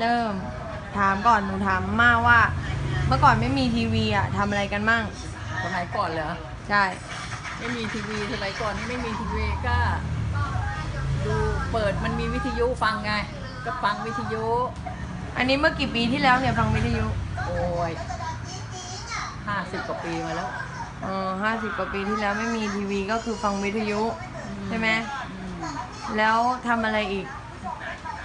เริ่ม ถามก่อนหนูถามมาว่า เมื่อก่อนไม่มีทีวีอะทำอะไรกันมั่งสมัยก่อนเหรอ ใช่ ไม่มีทีวีสมัยก่อนนี่ไม่มีทีวีก็ดูเปิดมันมีวิทยุฟังไง ก็ฟังวิทยุ อันนี้เมื่อกี่ปีที่แล้วเนี่ยฟังวิทยุโอ้ยห้าสิบกว่าปีมาแล้วอ๋อห้าสิบกว่าปีที่แล้วไม่มีทีวีก็คือฟังวิทยุ ใช่ไหม อืมแล้วทำอะไรอีก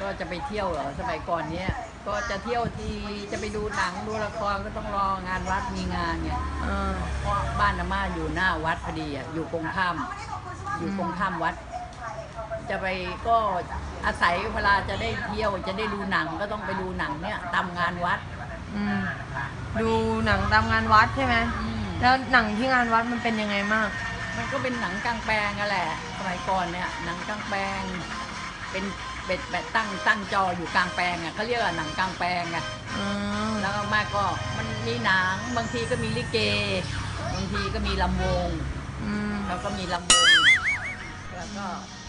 ก็จะไปเที่ยวเหรอสมัยก่อนเนี้ยก็จะเที่ยวทีจะไปดูหนังดูละครก็ต้องรองานวัดมีงานเนี่ยอ่าเพราะบ้านอาม่าอยู่หน้าวัดพอดีอะอยู่ตรงข้ามอยู่ตรงข้ามวัด จะไปก็อาศัยเวลาจะได้เที่ยวจะได้ดูหนังก็ต้องไปดูหนังเนี่ยตามงานวัดอืมดูหนังตามงานวัดใช่ไหมอืมแล้วหนังที่งานวัดมันเป็นยังไงมาก มันก็เป็นหนังกลางแปลงอะแหละสมัยก่อนเนี่ยหนังกลางแปลงเป็น เบ็ดแบบตั้งตั้งจออยู่กลางแปลงอะเขาเรียกว่าหนังกลางแปลงอะอืมแล้วก็มากก็มันมีหนังบางทีก็มีลิเก บางทีก็มีลำวงอืมแล้วก็มีลำวงแล้วก็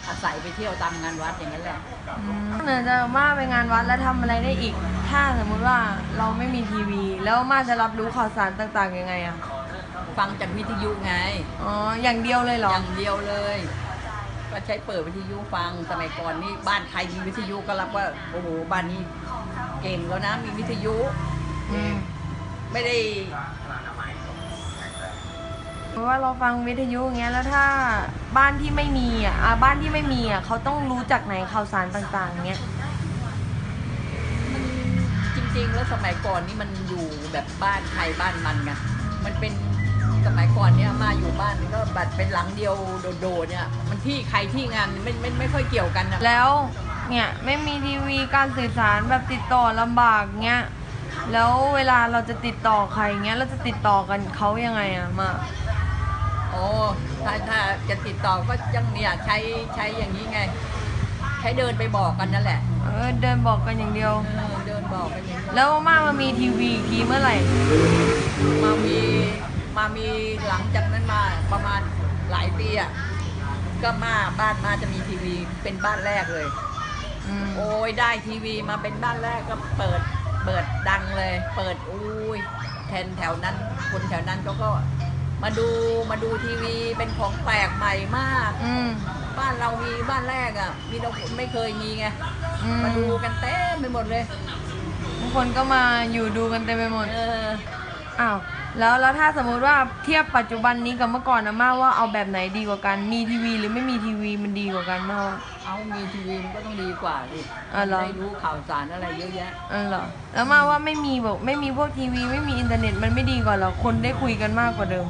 อาศัยไปเที่ยวตามงานวัดอย่างนั้นแหละอืมเนยจะมาไปงานวัดแล้วทำอะไรได้อีก ถ้าสมมุติว่าเราไม่มีทีวี แล้วมาจะรับรู้ข่าวสารต่างๆยังไงอะฟังจากวิทยุไง อ๋ออย่างเดียวเลยเหรออย่างเดียวเลย ก็ใช้เปิดวิทยุฟังสมัยก่อนนี่บ้านใครมีวิทยุก็รับว่าโอ้โหบ้านนี้เก่งแล้วนะมีวิทยุอืมไม่ได้เพราะว่าเราฟังวิทยุอย่างเงี้ยแล้วถ้าบ้านที่ไม่มีอะอ่าบ้านที่ไม่มีอะเขาต้องรู้จากไหนข่าวสารต่างๆเงี้ยมันจริง ๆ แล้วสมัยก่อนนี่มันอยู่แบบบ้านใครบ้านมันไงมันเป็น สมัยก่อนเนี่ยมาอยู่บ้านก็บัดเป็นหลังเดียวโดดๆเนี่ยมันที่ใครที่งานไม่ไม่ไม่ค่อยเกี่ยวกันนะแล้วเนี่ยไม่มีทีวีการสื่อสารแบบติดต่อลำบากเงี้ยแล้วเวลาเราจะติดต่อใครเงี้ยเราจะติดต่อกันเขายังไงอะมาโอ้ถ้าถ้าจะติดต่อก็ยังเนี่ยใช้ใช้อย่างนี้ไง ใช้เดินไปบอกกันนั่นแหละเออเดินบอกกันอย่างเดียว เออเดินบอกกันอย่างนี้แล้วมามามีทีวีอีกทีเมื่อไหร่มามี มามีหลังจากนั้นมาประมาณหลายปีอะก็มาบ้านมาจะมีทีวีเป็นบ้านแรกเลย อืมโอ้ยได้ทีวีมาเป็นบ้านแรกก็เปิดเปิดดังเลย เปิดอุ้ยแทนแถวนั้น คนแถวนั้นเขาก็มาดูมาดูทีวีเป็นของแปลกใหม่มาก อืมบ้านเรามีบ้านแรกอะ มีเราไม่เคยมีไงอืมาดูกันเต็มไปหมดเลยทุกคนก็มาอยู่ดูกันเต็มไปหมดเออ อ้าว แล้วแล้วถ้าสมมุติว่าเทียบปัจจุบันนี้กับเมื่อก่อนนะมาว่าเอาแบบไหนดีกว่ากัน มีทีวีหรือไม่มีทีวีมันดีกว่ากันมาว่า เอามีทีวีมันก็ต้องดีกว่าดิอ๋อเหรอ ได้รู้ข่าวสารอะไรเยอะแยะ เออเหรอแล้วมาว่าไม่มีบอกไม่มีพวกทีวี ไม่มีอินเทอร์เน็ตมันไม่ดีกว่าเหรอคนได้คุยกันมากกว่าเดิม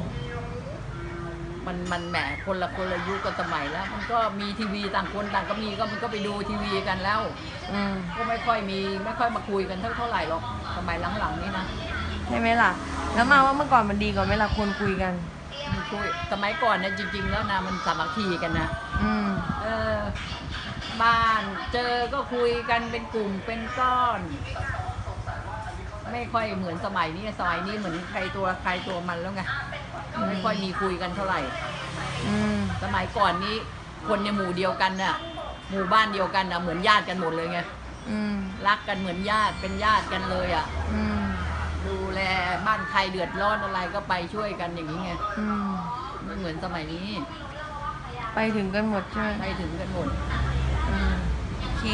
มันมันแหมคนละคนละยุคกับสมัยแล้ว มันก็มีทีวีต่างคนต่างก็มีก็มันก็ไปดูทีวีกันแล้ว อืมก็ไม่ค่อยมีไม่ค่อยมาคุยกันเท่าเท่าไหร่หรอกสมัยหลังๆนี่นะ ใช่ไหมล่ะ แล้วมาว่าเมื่อก่อนมันดีกว่าไหมล่ะคนคุยกัน มันคุยสมัยก่อนเนี่ยจริง ๆ แล้วนะมันสามัคคีกันนะอืม เออบ้านเจอก็คุยกันเป็นกลุ่มเป็นก้อน ไม่ค่อยเหมือนสมัยนี้สมัยนี้เหมือนใครตัวใครตัวมันแล้วไงไม่ค่อยมีคุยกันเท่าไหร่ อืม สมัยก่อนนี้คนในหมู่เดียวกันน่ะ หมู่บ้านเดียวกันน่ะเหมือนญาติกันหมดเลยไงอืม รักกันเหมือนญาติเป็นญาติกันเลยอะ อืม ดูแลบ้านใครเดือดร้อนอะไรก็ไปช่วยกันอย่างนี้ไงอืมไม่เหมือนสมัยนี้ ไปถึงกันหมดใช่ไหมไปถึงกันหมด อืมโอเค